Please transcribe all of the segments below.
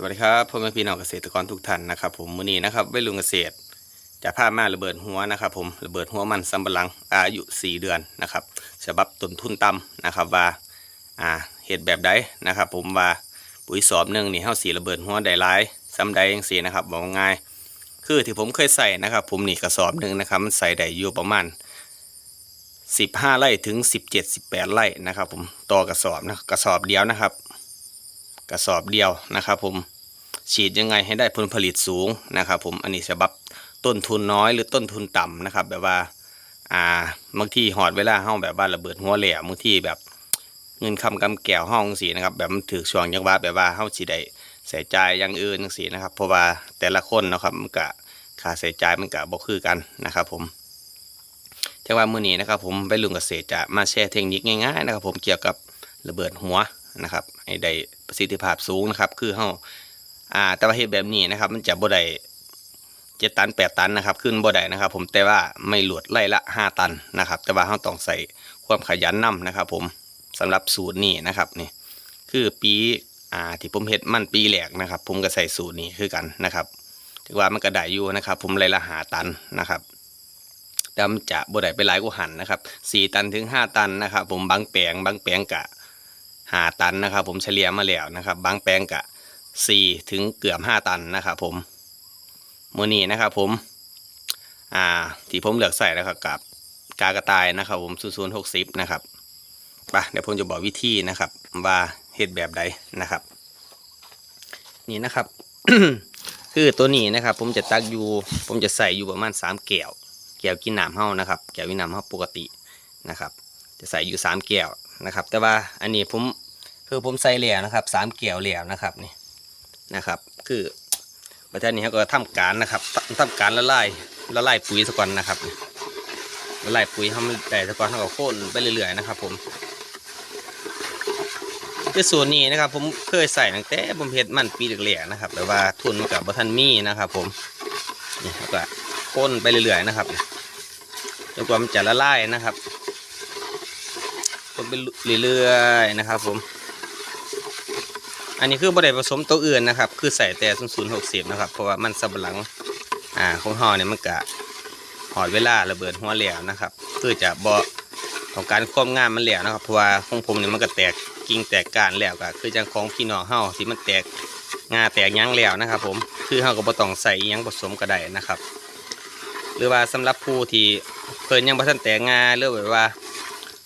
สวัสดีครับพ่อแม่พี่น้องเกษตรกรทุกท่านนะครับผมมือนี้นะครับวัยรุ่นเกษตรจะพามาระเบิดหัวนะครับ ผมระเบิดหัวมันสำปะหลังอายุ 4 เดือนนะครับฉบับต้นทุนต่ำนะครับว่าอ่าเห็ดแบบใดนะครับ ผมว่าปุ๋ยสอบหนึ่งนี่เฮาสีระเบิดหัวได้หลายซ้ำใดจังซี่นะครับบอกง่าย คือที่ผมเคยใส่นะครับ ผมนี่กระสอบหนึ่งนะครับมันใส่ได้อยู่ประมาณ 15 ไร่ถึง 17 18 ไร่นะครับ ผมต่อกระสอบนะกระสอบเดียวนะครับ กระสอบเดียวนะครับผมฉีดยังไงให้ได้ผลผลิตสูงนะครับผมอันนี้ฉบับต้นทุนน้อยหรือต้นทุนต่ำนะครับ แบบว่าอ่าบางทีหอดเวลาห้องแบบว่าระเบิดหัวแหลมบางทีแบบเงินคำกำแก้วห้องสีนะครับ แบบมันถือช่วงจังหวะแบบว่าเฮาสิได้ใส่ใจยอย่างอื่นจังสีนะครับ เพราะว่าแต่ละคนนะครับมันก็ค่าใส่ใจมันก็บ่คือกันนะครับ ผมแต่ว่ามื้อนี้นะครับผมไปลุงเกษตรจะมาแชร์เทคนิคง่ายๆนะครับ ผมเกี่ยวกับระเบิดหัวนะครับให้ได้ ประสิทธิภาพสูงนะครับ คือเฮาอ่าแต่ว่าเฮ็ดแบบนี้นะครับ มันจะบ่ได้เจ็ดตันแปดตันนะครับ ขึ้นบ่ได้นะครับ ผมแต่ว่าไม่หลวดไล่ละห้าตันนะครับ แต่ว่าเราต้องใส่ความขยันนํนะครับ ผมสำหรับสูตรนี้นะครับนี่คือปีอ่าที่ผมเฮ็ดมันปีแรกนะครับ ผมก็ใส่สูตรนี้คือกันนะครับถือว่ามันก็ได้อยู่นะครับ ผมไล่ละหาตันนะครับแต่มันจะบ่ได้ไปหลายกว่าหันนะครับสี่ตันถึงห้าตันนะครับ ผมบางแปลงบางแปลงกะ หาตันนะครับ ผมเฉลี่ยมาแล้วนะครับ บางแปลงกะสี่ถึงเกือบห้าตันนะครับผมมือนี้นะครับผม อ่า ที่ผมเลือกใส่นะครับกับกากระต่ายนะครับ ผมศูนย์หกสิบนะครับไปเดี๋ยวผมจะบอกวิธีนะครับ ว่าเฮ็ดแบบใดนะครับ นี่นะครับ คือตัวนี้นะครับ ผมจะตักอยู่ ผมจะใส่อยู่ประมาณสามแก้วแก้วกินน้ำเฮานะครับแก้วกินน้ำเฮาปกตินะครับ จะใส่อยู่สามแก้ว นะครับ แต่ว่าอันนี้ผมคือผมใส่แล้วนะครับสามแก้วแล้วนะครับนี่นะครับ คือประเทศนี้เขาก็ทำการนะครับทำการละลายละลายปุ๋ยสก่อนนะครับละลายปุ๋ยเขาไม่ได้สก่อนเขาก็โค่นไปเรื่อยๆนะครับ ผมคือส่วนนี้นะครับ ผมเคยใส่ตั้งแต่ผมเฮ็ดมันปีแรกๆนะครับ แต่ว่าทุนกับบัทันมีนะครับ ผมนี่เขาก็โค่นไปเรื่อยๆนะครับจนกว่ามันจะละลายนะครับ คนไปเรื่อยๆนะครับ ผม อันนี้คือบ่ได้ผสมตัวอื่นนะครับ คือใส่แต่ศูนย์ศูนย์หกสิบนะครับ เพราะว่ามันสับหลัง อ่าของห่อเนี่ยมันกะหอดเวลาระเบิดหัวเหลวนะครับคือจะบ่ของการควบงานมันเหลวนะครับ เพราะว่าของผมเนี่ยมันก็แตกกิ่งแตกก้านแล้วก็คือจังของพี่น้องเฮาที่มันแตกงาแตกยั้งแล้วนะครับ ผมคือเฮาก็บ่ต้องใส่ยั้งผสมก็ได้นะครับ หรือว่าสำหรับผู้ที่เพิ่นยังบ่ทันแตกงาหรือแบบว่า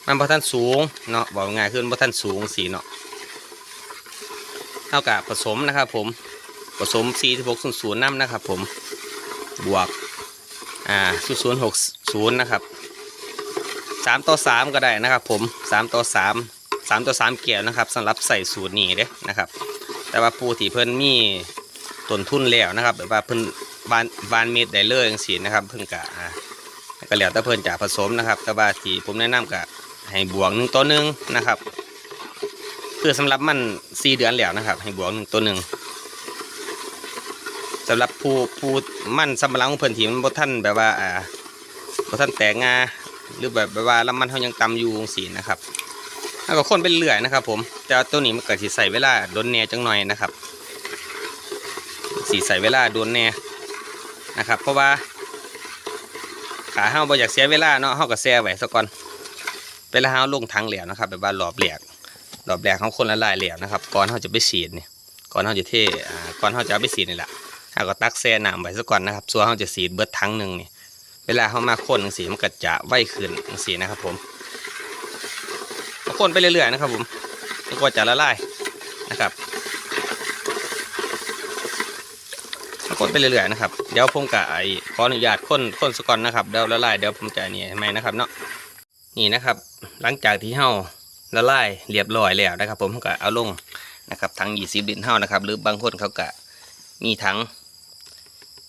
มันบ่ทันสูงเนาะบอกง่ายคือมันบ่ทันสูงสีเนาะเท่ากับผสมนะครับผมผสม4600น้ำนะครับผมบวกอ่า0 6 0นะครับ3ต่อ3ก็ได้นะครับผม3ต่อ3 3ต่อ3เกี่ยวนะครับสำหรับใส่สูตรนี้เด้นะครับ แต่ว่าผู้ที่เพิ่นมีต้นทุนแล้วนะครับแบบว่าเพิ่นบานบานเม็ดได้เลยจังซี่นะครับเพิ่นกะอ่าก็แล้วแต่เพิ่นจะผสมนะครับ แต่ว่าที่ผมแนะนำก็ ให้บวกหนึ่งต่อหนึ่งนะครับคือสำหรับมันสี่เดือนแล้วนะครับ ให้บวกหนึ่งตัวหนึ่งสำหรับผู้ผู้มันสำหรับของเพิ่นที่มันบ่ทันแบบว่าอ่าบ่ทันแตกงาหรือแบบแบบว่าลำมันเฮายังต่ำอยู่จังซี่นะครับแล้วก็คนเป็นเรื่อยนะครับ ผมแต่ตัวนี้มันเก็สิใส่เวลาโดนแหน่จังหน่อยนะครับสิใส่เวลาโดนแหน่นะครับ เพราะว่าขาเฮาบ่อยากเสียเวลาเนาะเฮาก็แช่ไว้ซะก่อน เวลาเฮาลงถังแล้วนะครับแบบว่ารอบแหลกรอบแรกเขาคนละลายเหลวนะครับก่อนเขาจะไปฉีดเนี่ยก่อนเขาจะเท่ก่อนเขาจะเอาไปฉีดนี่แหละเขาก็ตักแช่น้ำไว้ซะก่อนนะครับส่วนเขาจะฉีดเบิดทั้งหนึ่งนี่เวลาเขามาคนสีมันก็จะไหวขึ้นสีนะครับ ผมก็คนไปเรื่อยๆนะครับ ผมแล้วก็จะละลายนะครับก็คนไปเรื่อยๆนะครับ เดี๋ยวผมกับไอ้ขออนุญาตคนคนสก่อนนะครับ เดี๋ยวละลายเดี๋ยวผมจะนี่ให้ไหมนะครับเนาะ นี่นะครับ หลังจากที่เฮาละลายเรียบร้อยแล้วนะครับ ผมก็เอาลงนะครับถัง20ลิตรเท่านะครับ หรือบางคนเขาก็มีถัง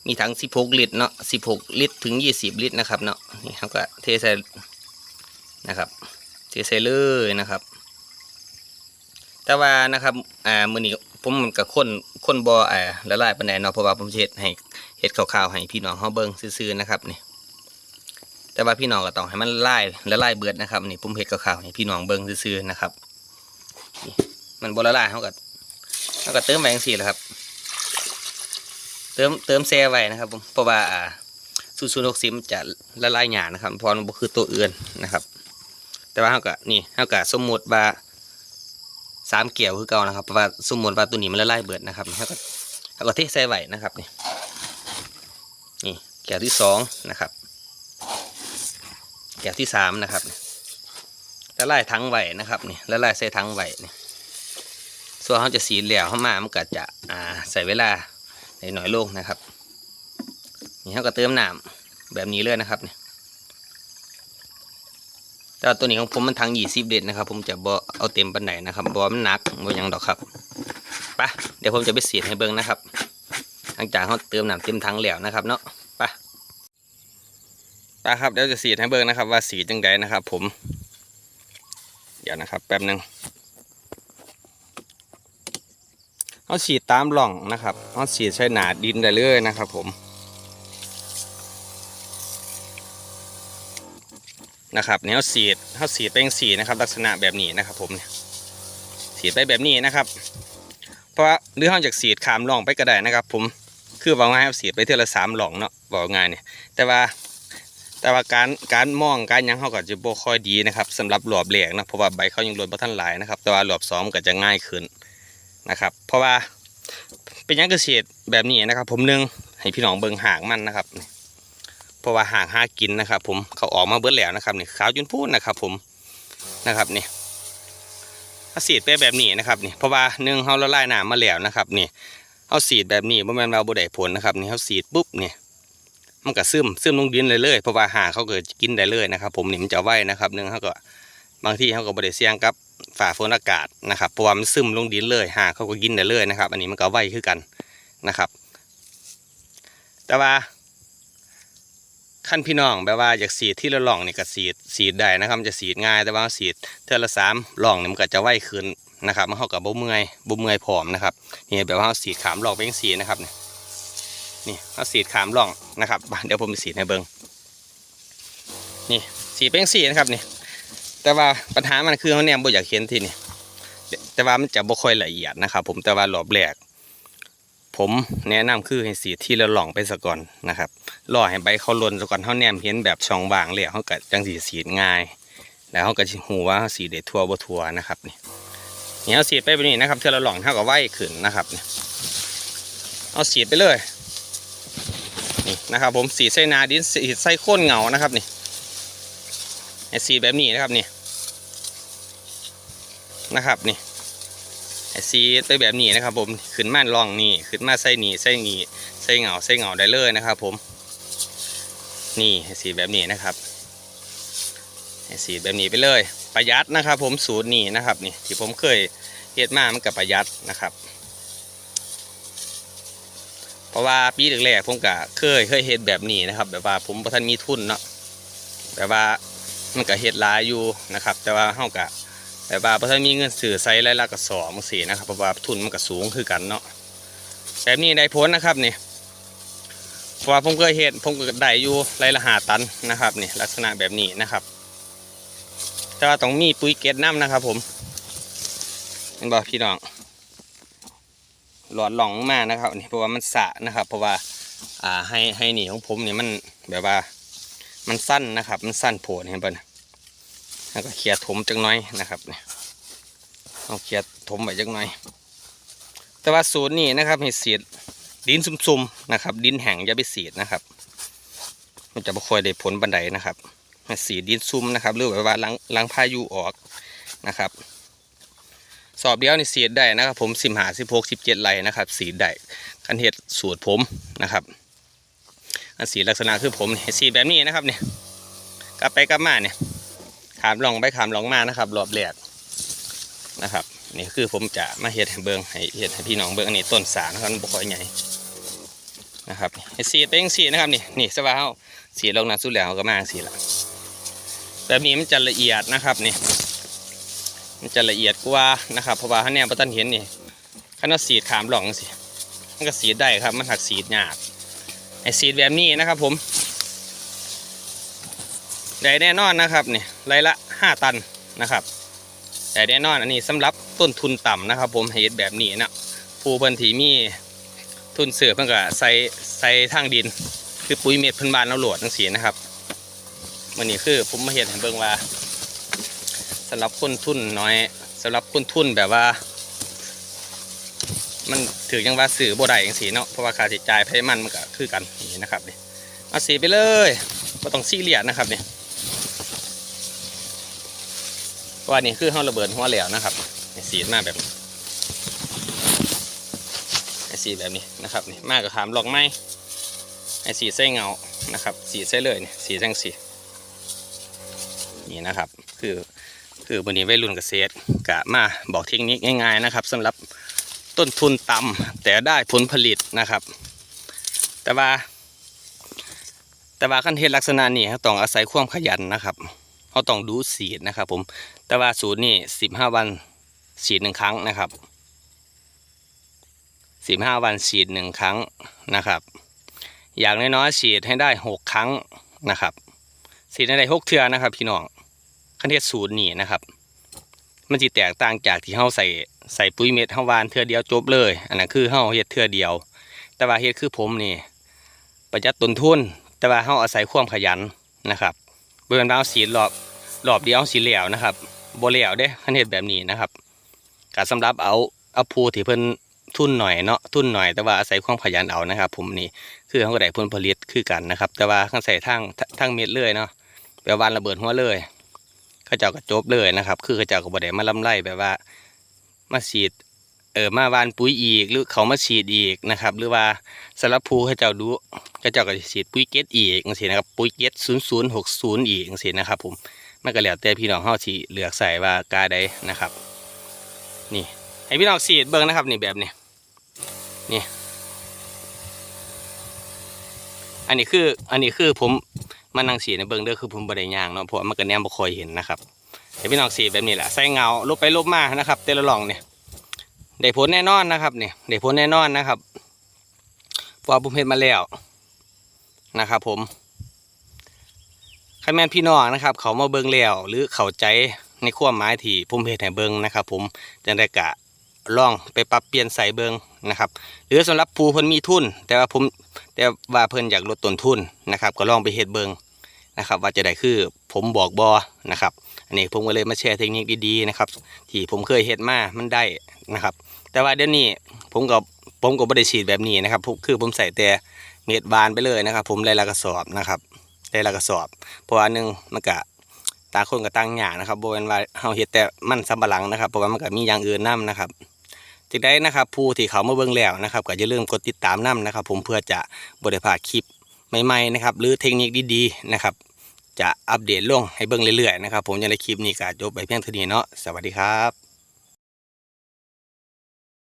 มีถัง16ลิตรเนาะ16ลิตรถึง20ลิตรนะครับเนาะนี่เขาก็เทใส่นะครับ เทใส่เลยนะครับ แต่ว่านะครับอ่ามือนี้ผมมันกับคนคนบออ่าละลายปานใดเนาะเพราะว่าผมเฮ็ดให้เฮ็ดขาวๆให้พี่น้องเฮาเบิ่งซื่อๆนะครับนี่ แต่ว่าพี่น้องก็ต้องให้มันละลายละลายเบิดนะครับนี่ผมเห็ดข่าวๆให้พี่น้องเบิ่งซื่อๆนะครับมันบละลายเขาก็เขาก็เติมแบงสีแหละครับ เติมเติมแซ่ไว้นะครับเพราะว่าอ่าสูตรหกสิบจะละลายหยานะครับพรมันคือตัวอื่นนะครับ แต่ว่าเฮาก็นี่เฮาก็สมมุติว่าสามเกี่ยวคือเก่านะครับเพราะว่าสมมุติว่าตัวนี้มันละลายเบิดนะครับเฮาก็เฮาก็เทใส่ไว้นะครับนี่นี่แก้วที่สองนะครับ แก้วที่สามนะครับละลายทั้งไว้นะครับนี่ละลายใส่ทั้งไว้นี่ส่วนเขาจะสีเหลวเข้ามามันก็จะอ่าใส่เวลาในหน่อยโลกนะครับ นี่เขาก็เติมน้ำแบบนี้เลยนะครับนี่แต่ตัวนี้ของผมมันทั้งยี่สิบเด็ดนะครับ ผมจะบ่เอาเต็มปันไหนนะครับบ่มันหนักบ่หยังดอกครับปะเดี๋ยวผมจะไปเสียดให้เบิ่งนะครับหลังจากเขาเติมน้ำเต็มถังแล้วนะครับเนาะ ปปลาครับเดี๋ยวจะสีให้เบิ่งนะครับ ว่าสีจังใดนะครับ ผม เดี๋ยวนะครับ แป๊บหนึ่งเอาสีดตามหล่องนะครับเอาสีดใช้หนาดินได้เลยนะครับ ผมนะครับเนี่ยเอาสีดเอาสีดเป็นสีนะครับ ลักษณะแบบนี้นะครับ ผมเนี่ยสีดไปแบบนี้นะครับ เพราะว่าหรือเขาจากสีดขามหล่องไปก็ได้นะครับ ผมคือว่าง่ายเอาสีดไปเท่าละสามหล่องเนาะบอกง่ายเนี่ยแต่ว่า แต่ว่าการการมองการยังเขาก็จะโบค่อยดีนะครับสำหรับหลอบแหลกนะเพราะว่าใบเขายังรวนบ่ทันหลายนะครับ แต่ว่าหลอบสองก็จะง่ายขึ้นนะครับ เพราะว่าเป็นยังเกษตรแบบนี้นะครับ ผมหนึงให้พี่น้องเบิ่งหางมันนะครับนี่เพราะว่าหางหากินนะครับ ผมเขาออกมาเบิดแล้วนะครับนี่ขาวจนพูนนะครับ ผมนะครับนี่ถ้าสีดไปแบบนี้นะครับนี่เพราะว่าหนึ่งเขาละลายน้ำมาแล้วนะครับ นี่เอาสีดแบบนี้บ่แม่นว่าบ่ได้ผลนะครับ นี่เขาสีดปุ๊บเนี่ย มันก็ซึมซึมลงดินเลยเลยเพราะว่าหาเขาเกิดกินได้เลยนะครับ ผมนี่มันจะไว้นะครับหนึ่งเขาก็บางที่เขาก็บริเสียงกับฝ่าฝนอากาศนะครับเพราะว่ามันซึมลงดินเลยหาเขาก็กินได้เลยนะครับ อันนี้มันก็ไว้คือกันนะครับ แต่ว่าขั้นพี่น้องแบบว่าอยากสีดที่ละหล่องนี่ก็สีดสีดได้นะครับจะสีดง่ายแต่ว่าสีดเท่าละสามหล่องนี่มันก็จะไว้ขึ้นนะครับมันเขากับบ่เมื่อยบ่เมื่อยผอมนะครับนี่แบบว่าเขาสีดขามหลอกเป็นสีนะครับนี่ นี่เอาสีดขามร่องนะครับเดี๋ยวผมจะสีดให้เบิงนี่สีเป็นสีนะครับนี่แต่ว่าปัญหามันคือเขาเนี่ยบ่อยากเห็นที่นี่แต่ว่ามันจะบ่ค่อยละเอียดนะครับ ผมแต่ว่ารอบแรกผมแนะนำคือให้สีที่ละหล่องไปซะก่อนนะครับรอให้ใบเขาลนซะก่อนเขาแนมเห็นแบบช่องว่างแล้วเขาก็จังสีสีง่าย แล้วเขาก็หูว่าเขาสีดได้ทั่วบ่ทั่วนะครับนี่เนี่ยเอาสีไปแบบนี้นะครับเท่าละหล่องเท่ากับไหวขึ้นนะครับเอาสีไปเลย นี่นะครับผมสีไส้นาดินสีไส้โค่นเหงานะครับนี่ไอสีแบบนี้นะครับนี่นะครับนี่ไอสีไปแบบนี้นะครับ ผมขึ้นมาลองนี่ขึ้นมาไส้หนีไส้หนีไส้เหงาไส้เหงาได้เลยนะครับ ผม นี่ไอสีแบบนี้นะครับไอสีแบบนี้ไปเลย ประหยัดนะครับ ผมสูตรนี้นะครับ นี่ที่ผมเคยเฮ็ดมามันกับประหยัดนะครับ เพราะว่าปีแรกๆผมก็เคยเคยเฮ็ดแบบนี้นะครับ แบบว่าผมบ่ทันมีทุนเนาะแบบว่ามันก็เฮ็ดหลายอยู่นะครับ แต่ว่าเฮาก็แบบว่าบ่ทันมีเงินซื้อไซส์รละกระสอบจังซี่นะครับเพราะว่าทุนมันก็สูงคือกันเนาะแบบนี้ได้ผลนะครับนี่เพราะว่าผมเคยเฮ็ดผมก็ได้อยู่ไรละ5ตันนะครับนี่ลักษณะแบบนี้นะครับ แต่ว่าต้องมีปุ๋ยเกล็ดน้ำนะครับ ผมเห็นบ่พี่น้อง หลอดหลองมากนะครับนี่เพราะว่ามันสะนะครับ เพราะว่าอ่าให้ให้หนีของผมเนี่ยมันแบบว่า มันสั้นนะครับ มันสั้นโผล่เห็นป่ะนะแล้วก็เคลียร์ถมจังน้อยนะครับเนี่ยเอาเคลียร์ถมไว้จังน้อย แต่ว่าสูตรนี้นะครับให้สียดดินซุ่มๆนะครับ ดินแห้งอย่าไปเสียดนะครับ มันจะไม่ค่อยได้ผลบันไดนะครับให้สียดดินซุ่มนะครับหรือแบบว่าล้างล้างพายุออกนะครับ สอบเดียวนี่สีดได้นะครับ ผมสิมหาสิบหกสิบเจ็ดไรนะครับ สีดได้คันเห็ดสูตรผมนะครับอันสีลักษณะคือผมสีแบบนี้นะครับเนี่ยกลับไปกลับมาเนี่ยขามลองไปขามลองมานะครับ รอบแรกนะครับนี่คือผมจะมาเห็ดให้เบิงให้เห็ดให้พี่น้องเบิงอันนี้ต้นสานะครับมันบ่ค่อยใหญ่นะครับสีดไปยังสีนะครับนี่นี่สว่าเฮาสีลงน้ำสุดแล้วก็มาสีละแบบนี้มันจะละเอียดนะครับนี่ มันจะละเอียดกว่านะครับเพราะว่าถ้าเนี่ยพระท่านเห็นนี่ขันอาสีดขามหลองสิมันก็สีดได้ครับ มันหักสีดยากไอสีดแบบนี้นะครับ ผมได้แน่นอนนะครับนี่ไรละห้าตันนะครับแต่แน่นอนอันนี้สำหรับต้นทุนต่ำนะครับ ผมเฮ็ดแบบนี้นะผู้เพิ่นที่มีทุนเสือเพิ่นก็ใส่ใส่ทางดิน คือปุ๋ยเม็ดพิ่นบานเราโหลดจังซี่นะครับวันนี้คือผมมาเห็นให้เบิ่งว่าำหรับคนทุนน้อยสำหรับคนทุนแบบว่า มันถือยังว่าสื่อบ่ได้จังซี่เนาะเพราะว่าค่าใช้จ่ายไผมันมันก็คือกันนี่นะครับนี่เอาสีไปเลยบ่ต้องซีเรียสนะครับนี่เพราะว่านี่คือเฮาระเบิดหัวแล้วนะครับสีมาแบบไอสีแบบนี้นะครับนี่มากกับขามหลอกไม้ไอ้สีใส่เงานะครับ สีใส่เลยนี่สีจังสีนี่นะครับ คือ คือวันนี้วัยรุ่นเกษตรกะมาบอกเทคนิคง่ายๆนะครับสำหรับต้นทุนต่ำแต่ได้ผลผลิตนะครับ แต่ว่า แต่ว่าขั้นเทศลักษณะนี้เราต้องอาศัยความขยันนะครับเราต้องดูสีดนะครับ ผม แต่ว่าสูตรนี่สิบห้าวันฉีดหนึ่งครั้งนะครับสิบห้าวันฉีดหนึ่งครั้งนะครับ อย่างน้อยๆฉีดให้ได้หกครั้งนะครับฉีดให้ได้หกเทือนะครับ พี่น้อง ขั้นเทศสูตรนี่นะครับ มันจะแตกต่างจากที่เฮาใส่ใส่ปุ๋ยเม็ดเฮาวานเทือเดียวจบเลย อันนั้นคือเฮาเฮ็ดเทือเดียว แต่ว่าเฮ็ดคือผมนี่ประหยัดต้นทุน แต่ว่าเฮาอาศัยความขยันนะครับเบิ่งดาสีดรอบรอบเดียวสีเหลวนะครับโบเหลวเด้คันเฮ็ดแบบนี้นะครับก็สำหรับเอาเอาผู้ที่เพิ่นทุนหน่อยเนาะทุนหน่อยแต่ว่าอาศัยความขยันเอานะครับ ผมนี่คือเฮาก็ได้ผลผลิตคือกันนะครับ แต่ว่าคันใส่ทางทางเม็ดเลยเนาะแบบวานระเบิดหัวเลย เขาเจ้าก็จบเลยนะครับ คือเขาเจ้าก็บ่ได้มาลำไรแบบว่า มาฉีดเออมาวานปุ๋ยอีกหรือเขามาฉีดอีกนะครับ หรือว่าสำหรับผู้เขาเจ้าดูเขาเจ้าก็ฉีดปุ๋ยเกตอีกจังซี่นะครับปุ๋ยเกต0060อีกจังซี่นะครับ ผมมันก็แล้วแต่พี่น้องเฮาสิเลือกใส่ว่ากาใดนะครับ นี่ให้พี่น้องฉีดเบิ่งนะครับ นี่แบบนี้นี่ อันนี้คืออันนี้คือผม มานั่งฉีในเบิ่งเด้อคือผมบ่ได้ย่างเนาะเพราะมันก็แนมบ่คอยเห็นนะครับให้พี่น้องฉีแบบนี้แหละใส่เงาลบไปลบมานะครับแต่ละล่องเนี่ยได้ผลแน่นอนนะครับเนี่ยได้ผลแน่นอนนะครับพราะว่าผมเห็นมาแล้วนะครับ ผมคันแม่นพี่น้องนะครับ เขามาเบิ่งแล้วหรือเข้าใจในความหมายที่ผมเฮ็ดให้เบิ่งนะครับ ผมจังได้กะลองไปปรับเปลี่ยนใส่เบิงนะครับ หรือสำหรับผู้เพิ่นมีทุน แต่ว่าผมแต่ว่าเพิ่นอยากลดต้นทุนนะครับ ก็ลองไปเฮ็ดเบิง นะครับ ว่าจะได้คือผมบอกบอนะครับ อันนี้ผมก็เลยมาแชร์เทคนิคดีๆนะครับ ที่ผมเคยเฮ็ดมามันได้นะครับ แต่ว่าเดี๋ยวนี้ผมก็ผมก็บ่ได้ฉีดแบบนี้นะครับคือผมใส่แต่เม็ดบานไปเลยนะครับ ผมได้ละกระสอบนะครับได้ละกระสอบ เพราะว่าหนึงมันก็ตาคนก็ตั้งอย่านะครับบ่แม่นว่าเฮาเฮ็ดแต่มันสำปะหลังนะครับเพราะว่ามันก็มีอย่างอื่นนํนะครับจึงได้นะครับผู้ที่เขามาเบิ่งแล้วนะครับ ก็อย่าลืมกดติดตามนํนะครับ ผมเพื่อจะบริพาคลิป ใหม่ๆนะครับหรือเทคนิคดีๆนะครับจะอัปเดตลงให้เบิ่งเรื่อยๆนะครับผมยังในคลิปนี้ก็จบไปเพียงเท่านี้เนาะสวัสดีครับ